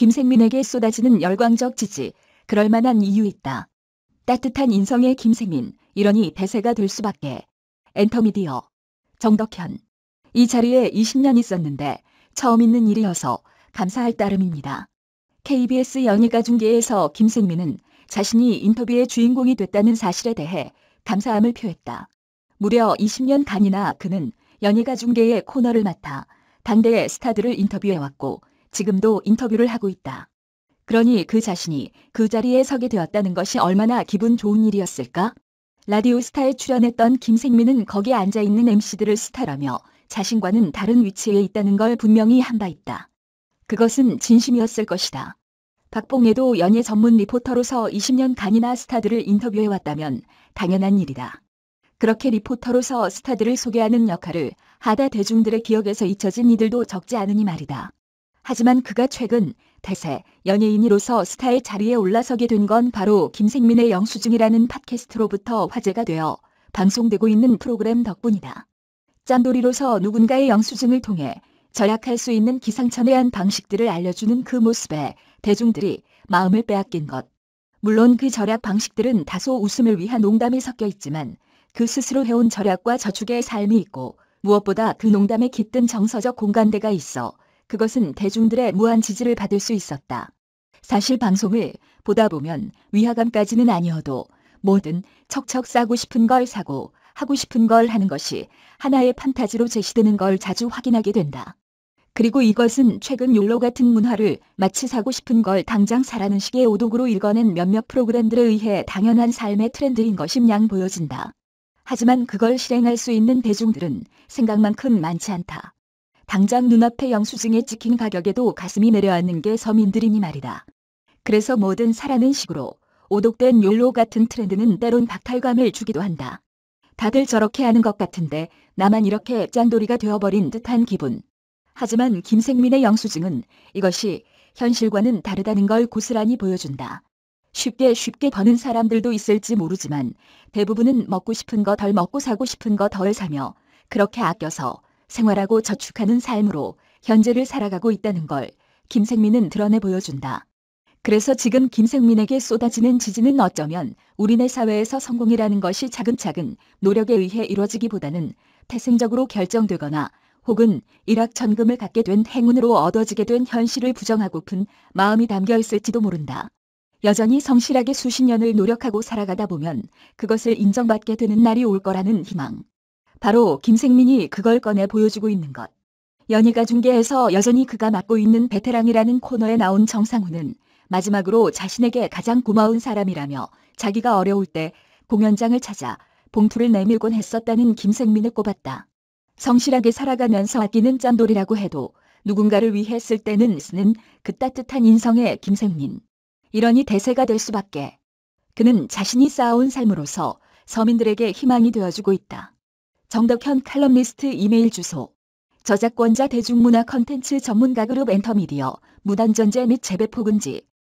김생민에게 쏟아지는 열광적 지지. 그럴 만한 이유 있다. 따뜻한 인성의 김생민. 이러니 대세가 될 수밖에. 엔터미디어. 정덕현. 이 자리에 20년 있었는데 처음 있는 일이어서 감사할 따름입니다. KBS 연예가 중계에서 김생민은 자신이 인터뷰의 주인공이 됐다는 사실에 대해 감사함을 표했다. 무려 20년 간이나 그는 연예가 중계의 코너를 맡아 당대의 스타들을 인터뷰해왔고 지금도 인터뷰를 하고 있다. 그러니 그 자신이 그 자리에 서게 되었다는 것이 얼마나 기분 좋은 일이었을까? 라디오 스타에 출연했던 김생민은 거기에 앉아있는 MC들을 스타라며 자신과는 다른 위치에 있다는 걸 분명히 한 바 있다. 그것은 진심이었을 것이다. 박봉에도 연예 전문 리포터로서 20년 간이나 스타들을 인터뷰해왔다면 당연한 일이다. 그렇게 리포터로서 스타들을 소개하는 역할을 하다 대중들의 기억에서 잊혀진 이들도 적지 않으니 말이다. 하지만 그가 최근 대세 연예인으로서 스타의 자리에 올라서게 된 건 바로 김생민의 영수증이라는 팟캐스트로부터 화제가 되어 방송되고 있는 프로그램 덕분이다. 짠돌이로서 누군가의 영수증을 통해 절약할 수 있는 기상천외한 방식들을 알려주는 그 모습에 대중들이 마음을 빼앗긴 것. 물론 그 절약 방식들은 다소 웃음을 위한 농담이 섞여 있지만 그 스스로 해온 절약과 저축의 삶이 있고 무엇보다 그 농담에 깃든 정서적 공간대가 있어 그것은 대중들의 무한 지지를 받을 수 있었다. 사실 방송을 보다 보면 위화감까지는 아니어도 뭐든 척척 싸고 싶은 걸 사고 하고 싶은 걸 하는 것이 하나의 판타지로 제시되는 걸 자주 확인하게 된다. 그리고 이것은 최근 욜로 같은 문화를 마치 사고 싶은 걸 당장 사라는 식의 오독으로 읽어낸 몇몇 프로그램들에 의해 당연한 삶의 트렌드인 것임 양 보여진다. 하지만 그걸 실행할 수 있는 대중들은 생각만큼 많지 않다. 당장 눈앞에 영수증에 찍힌 가격에도 가슴이 내려앉는 게 서민들이니 말이다. 그래서 뭐든 사라는 식으로 오독된 욜로 같은 트렌드는 때론 박탈감을 주기도 한다. 다들 저렇게 하는 것 같은데 나만 이렇게 짠돌이가 되어버린 듯한 기분. 하지만 김생민의 영수증은 이것이 현실과는 다르다는 걸 고스란히 보여준다. 쉽게 쉽게 버는 사람들도 있을지 모르지만 대부분은 먹고 싶은 거 덜 먹고 사고 싶은 거 덜 사며 그렇게 아껴서 생활하고 저축하는 삶으로 현재를 살아가고 있다는 걸 김생민은 드러내 보여준다. 그래서 지금 김생민에게 쏟아지는 지지는 어쩌면 우리네 사회에서 성공이라는 것이 차근차근 노력에 의해 이루어지기보다는 태생적으로 결정되거나 혹은 일확 천금을 갖게 된 행운으로 얻어지게 된 현실을 부정하고픈 마음이 담겨 있을지도 모른다. 여전히 성실하게 수십 년을 노력하고 살아가다 보면 그것을 인정받게 되는 날이 올 거라는 희망. 바로 김생민이 그걸 꺼내 보여주고 있는 것. 연희가 중계에서 여전히 그가 맡고 있는 베테랑이라는 코너에 나온 정상훈은 마지막으로 자신에게 가장 고마운 사람이라며 자기가 어려울 때 공연장을 찾아 봉투를 내밀곤 했었다는 김생민을 꼽았다. 성실하게 살아가면서 아끼는 짠돌이라고 해도 누군가를 위해 쓸 때는 쓰는 그 따뜻한 인성의 김생민. 이러니 대세가 될 수밖에. 그는 자신이 쌓아온 삶으로서 서민들에게 희망이 되어주고 있다. 정덕현 칼럼니스트 이메일 주소 저작권자 대중문화 컨텐츠 전문가 그룹 엔터미디어 무단전제 및 재배포금지